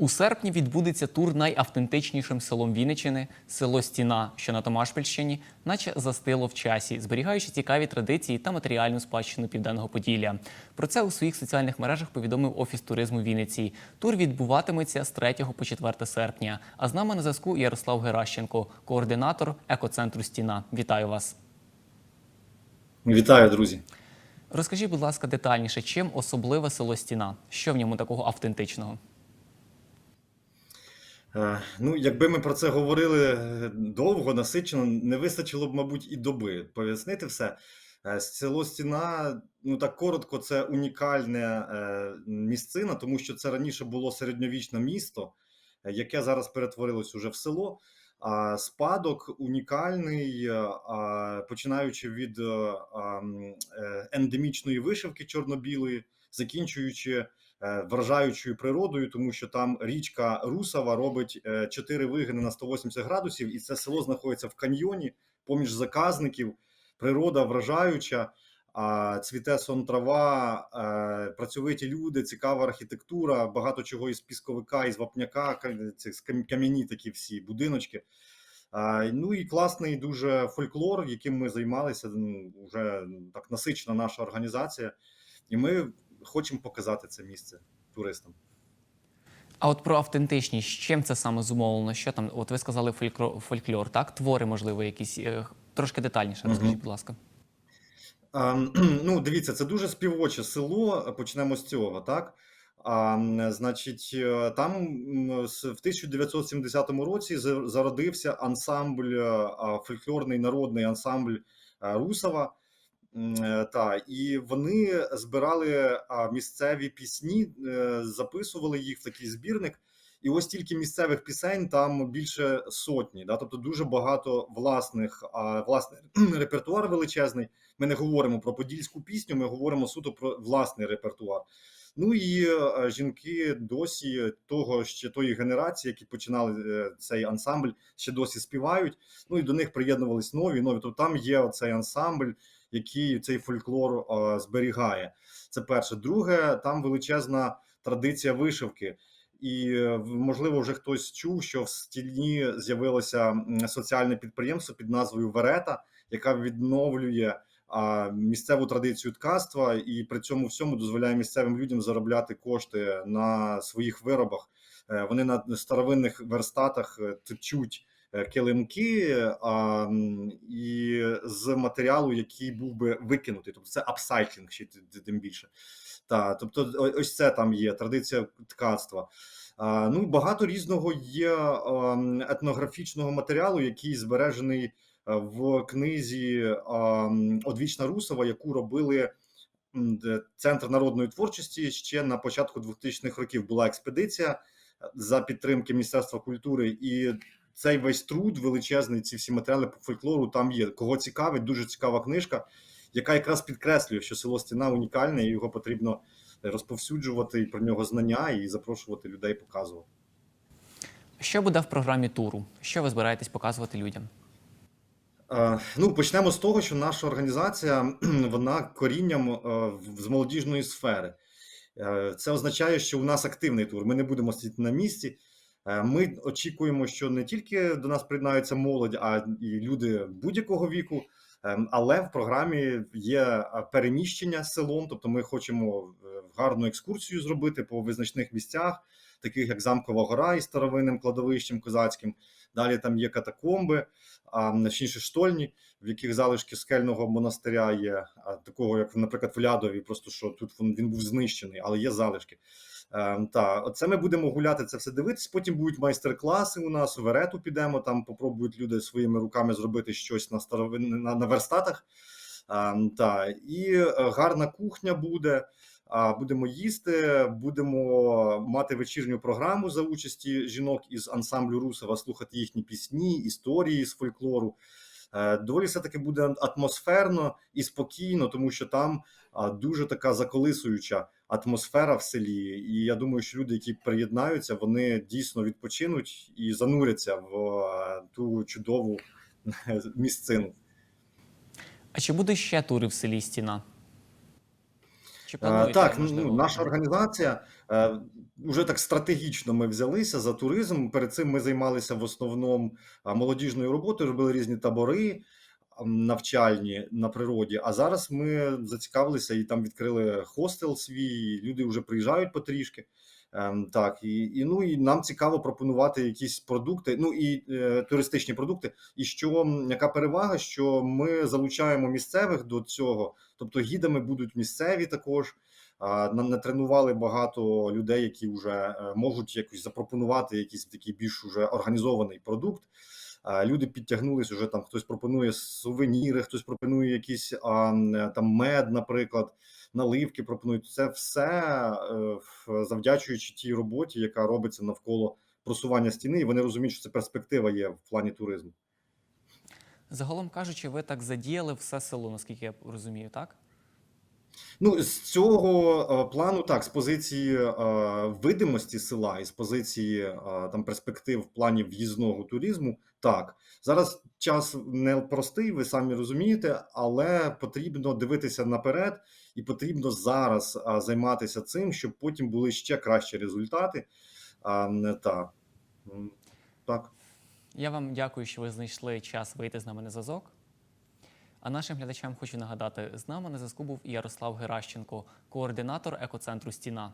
У серпні відбудеться тур найавтентичнішим селом Вінничини – село Стіна, що на Томашпільщині, наче застило в часі, зберігаючи цікаві традиції та матеріальну спадщину Південного Поділля. Про це у своїх соціальних мережах повідомив Офіс туризму Вінниці. Тур відбуватиметься з 3 по 4 серпня. А з нами на зв'язку Ярослав Геращенко, координатор екоцентру Стіна. Вітаю вас. Вітаю, друзі. Розкажіть, будь ласка, детальніше, чим особливе село Стіна? Що в ньому такого автентичного? Е, Ну, якби ми про це говорили е, довго, насичено, не вистачило б, мабуть, і доби пояснити все. Е, Село Стіна, ну так коротко, це унікальне місцина, тому що це раніше було середньовічне місто, яке зараз перетворилось уже в село. А спадок унікальний, починаючи від ендемічної вишивки чорно-білої, закінчуючи вражаючою природою, тому що там річка Русова робить е, чотири вигини на 180 градусів, і це село знаходиться в каньйоні поміж заказників. Природа вражаюча, цвіте сон трава, е, працьовиті люди, цікава архітектура, багато чого із пісковика, із вапняка, скам- кам'яні такі всі будиночки. Ну і класний дуже фольклор, яким ми займалися. ну, Вже так насичена наша організація, і ми хочемо показати це місце туристам. А от про автентичність, чим це саме зумовлено? Що там? От ви сказали фольклор, фольклор так? Твори, можливо, якісь е, трошки детальніше. Розкажіть, будь ласка. Ну, дивіться, це дуже співоче село. Почнемо з цього, так? А, значить, е, там в 1970 році зародився ансамбль, е, фольклорний народний ансамбль е, Русова. Е, Та, і вони збирали місцеві пісні, е, записували їх в такий збірник. І ось тільки місцевих пісень там більше сотні, да? тобто дуже багато власних, а, власний репертуар величезний. Ми не говоримо про подільську пісню, ми говоримо суто про власний репертуар. Ну і е, жінки досі того ще тої генерації, які починали цей ансамбль, ще досі співають. Ну і до них приєднувались нові. Нові. Тобто там є оцей ансамбль, який цей фольклор зберігає. Це перше. Друге, там величезна традиція вишивки. І е, можливо, вже хтось чув, що в стіні з'явилося соціальне підприємство під назвою Верета, яка відновлює а, місцеву традицію ткацтва, і при цьому всьому дозволяє місцевим людям заробляти кошти на своїх виробах. Е, Вони на старовинних верстатах е, течуть килимки а, і з матеріалу, який був би викинутий. Тобто це апсайклінг, ще тим більше. Та, тобто, ось це там є традиція ткацтва. А, ну, багато різного є етнографічного матеріалу, який збережений е, в книзі ем, Одвічна Русова, яку робили Центр народної творчості ще на початку 2000-х років. Була експедиція е, за підтримки Міністерства культури, і цей весь труд величезний, ці всі матеріали по фольклору там є. Кого цікавить, дуже цікава книжка, яка якраз підкреслює, що село Стіна унікальне, і його потрібно розповсюджувати про нього знання і запрошувати людей показувати. Що буде в програмі туру? Що ви збираєтесь показувати людям? Е, Ну, почнемо з того, що наша організація вона корінням е, з молодіжної сфери. Е, Це означає, що у нас активний тур. Ми не будемо сидіти на місці. Е, Ми очікуємо, що не тільки до нас приєднаються молодь, а і люди будь-якого віку. Ем, Але в програмі є е, переміщення селом, тобто ми хочемо е, гарну екскурсію зробити по визначних місцях, таких як Замкова гора із старовинним кладовищем козацьким. Далі там є катакомби, а точніше штольні, в яких залишки скельного монастиря є, такого як, наприклад, в Лядові, просто що тут він був знищений, але є залишки. Ем, та, оце ми будемо гуляти, це все дивитись. Потім будуть майстер-класи у нас, у Верету підемо, там попробують люди своїми руками зробити щось на старовин на, на верстатах. Ем, та, і е, гарна кухня буде. Будемо їсти, будемо мати вечірню програму за участі жінок із ансамблю Русова, слухати їхні пісні, історії з фольклору. Е, Доволі все таки буде атмосферно і спокійно, тому що там дуже така заколисуюча атмосфера в селі. І я думаю, що люди, які приєднаються, вони дійсно відпочинуть і зануряться в е, ту чудову місцину. А чи буде ще тури в селі Стіна? Чи Е, плануєте, Так, можливо? ну, наша організація е, вже так стратегічно ми взялися за туризм. Перед цим ми займалися в основному молодіжною роботою, робили різні табори навчальні на природі. А зараз ми зацікавилися і там відкрили хостел свій. Люди вже приїжджають потрішки. Ем, Так, і, і ну і нам цікаво пропонувати якісь продукти, ну і е, туристичні продукти. І що яка перевага, що ми залучаємо місцевих до цього, тобто гідами будуть місцеві також. нам Нам натренували багато людей, які вже е, можуть якось запропонувати якийсь такий більш уже організований продукт. Люди підтягнулись уже там. Хтось пропонує сувеніри, хтось пропонує якийсь а, там мед, наприклад, наливки пропонують. Це все е, завдячуючи тій роботі, яка робиться навколо просування стіни, і вони розуміють, що це перспектива є в плані туризму. Загалом кажучи, ви так задіяли все село, наскільки я розумію, так? Ну, з цього е, плану, так, з позиції е, видимості села і з позиції е, там перспектив в плані в'їзного туризму, так зараз час не простий, ви самі розумієте, але потрібно дивитися наперед, і потрібно зараз е, займатися цим, щоб потім були ще кращі результати. А, не та так. Я вам дякую, що ви знайшли час вийти з нами на зв'язок. А нашим глядачам хочу нагадати, з нами на зв'язку був Ярослав Геращенко, координатор екоцентру Стіна.